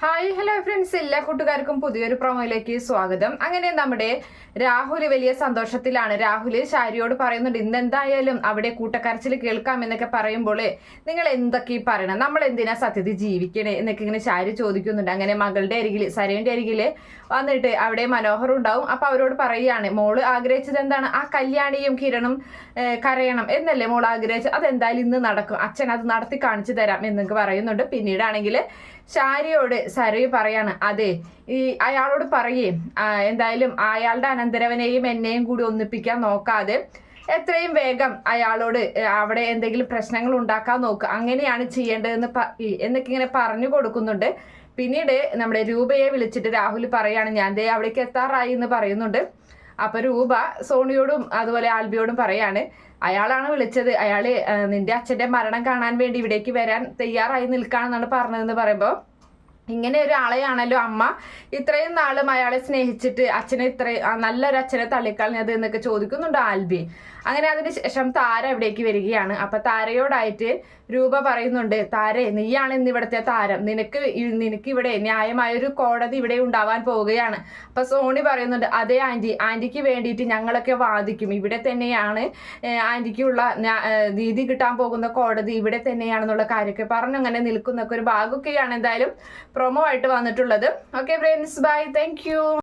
Hi hello friends എല്ലാ കൂട്ടുകാർക്കും പുതിയൊരു പ്രൊമോയിലേക്ക് സ്വാഗതം. അങ്ങനെ നമ്മുടെ രാഹുൽ വലിയ സന്തോഷത്തിലാണ്. രാഹുൽ ശാരിയോട് പറയുന്നുണ്ട് ഇന്ന് എന്തായാലും അവിടെ കൂട്ടക്കരച്ചിൽ കേൾക്കാം എന്നൊക്കെ പറയുമ്പോൾ നിങ്ങൾ എന്തൊക്കെ ഈ പറയണം? നമ്മൾ എന്തിനാ സത്യത്തിൽ ജീവിക്കണേ? എന്നൊക്കെ ഇങ്ങനെ ശാരി ചോദിക്കുന്നുണ്ട്. അങ്ങനെ മകളുടെ അരികിൽ സരയുടെ അരികിൽ വന്നിട്ട് അവിടെ മനോഹർ ഉണ്ടാവും. അപ്പൊ അവരോട് പറയുകയാണ് മോൾ ആഗ്രഹിച്ചത് എന്താണ്? ആ കല്യാണിയും കിരണും കരയണം എന്നല്ലേ മോൾ ആഗ്രഹിച്ചത്? അതെന്തായാലും ഇന്ന് നടക്കും. അച്ഛൻ അത് നടത്തി കാണിച്ചു തരാം എന്നൊക്കെ പറയുന്നുണ്ട്. പിന്നീടാണെങ്കിൽ ഷാരിയോട് സരയു പറയാണ് അതെ ഈ അയാളോട് പറയേ എന്തായാലും അയാളുടെ അനന്തരവനെയും എന്നെയും കൂടി ഒന്നിപ്പിക്കാൻ നോക്കാതെ എത്രയും വേഗം അയാളോട് അവിടെ എന്തെങ്കിലും പ്രശ്നങ്ങൾ ഉണ്ടാക്കാൻ നോക്കുക അങ്ങനെയാണ് ചെയ്യേണ്ടതെന്ന് എന്നൊക്കെ ഇങ്ങനെ പറഞ്ഞു കൊടുക്കുന്നുണ്ട്. പിന്നീട് നമ്മുടെ രൂപയെ വിളിച്ചിട്ട് രാഹുൽ പറയാണ് ഞാൻ ദേ അവിടേക്ക് എത്താറായി എന്ന് പറയുന്നുണ്ട്. അപ്പൊ രൂപ സോണിയോടും അതുപോലെ ആൽബിയോടും പറയാണ് അയാളാണ് വിളിച്ചത്. അയാൾ നിന്റെ അച്ഛന്റെ മരണം കാണാൻ വേണ്ടി ഇവിടേക്ക് വരാൻ തയ്യാറായി നിൽക്കാണെന്നാണ് പറഞ്ഞതെന്ന് പറയുമ്പോൾ ഇങ്ങനെ ഒരാളെയാണല്ലോ അമ്മ. ഇത്രയും നാളും അയാളെ സ്നേഹിച്ചിട്ട് അച്ഛനെ ഇത്രയും നല്ലൊരു അച്ഛനെ തള്ളിക്കളഞ്ഞത് എന്നൊക്കെ ചോദിക്കുന്നുണ്ട് ആൽബി അങ്ങനെ അതിന് ശേഷം താര ഇവിടേക്ക് വരികയാണ്. അപ്പൊ താരയോടായിട്ട് രൂപ പറയുന്നുണ്ട് താരെ നീയാണ് ഇന്ന് ഇവിടുത്തെ താരം. നിനക്ക് നിനക്ക് ഇവിടെ ന്യായമായൊരു കോടതി ഇവിടെ ഉണ്ടാവാൻ പോവുകയാണ്. അപ്പൊ സോണി പറയുന്നുണ്ട് അതെ ആന്റി. ആന്റിക്ക് വേണ്ടിയിട്ട് ഞങ്ങളൊക്കെ വാദിക്കും. ഇവിടെ തന്നെയാണ് ആന്റിക്കുള്ള നീതി കിട്ടാൻ പോകുന്ന കോടതി ഇവിടെ തന്നെയാണെന്നുള്ള കാര്യമൊക്കെ പറഞ്ഞു അങ്ങനെ നിൽക്കുന്നൊക്കെ ഒരു ഭാഗമൊക്കെയാണ് എന്തായാലും പ്രൊമോ ആയിട്ട് വന്നിട്ടുള്ളത്. Okay friends bye thank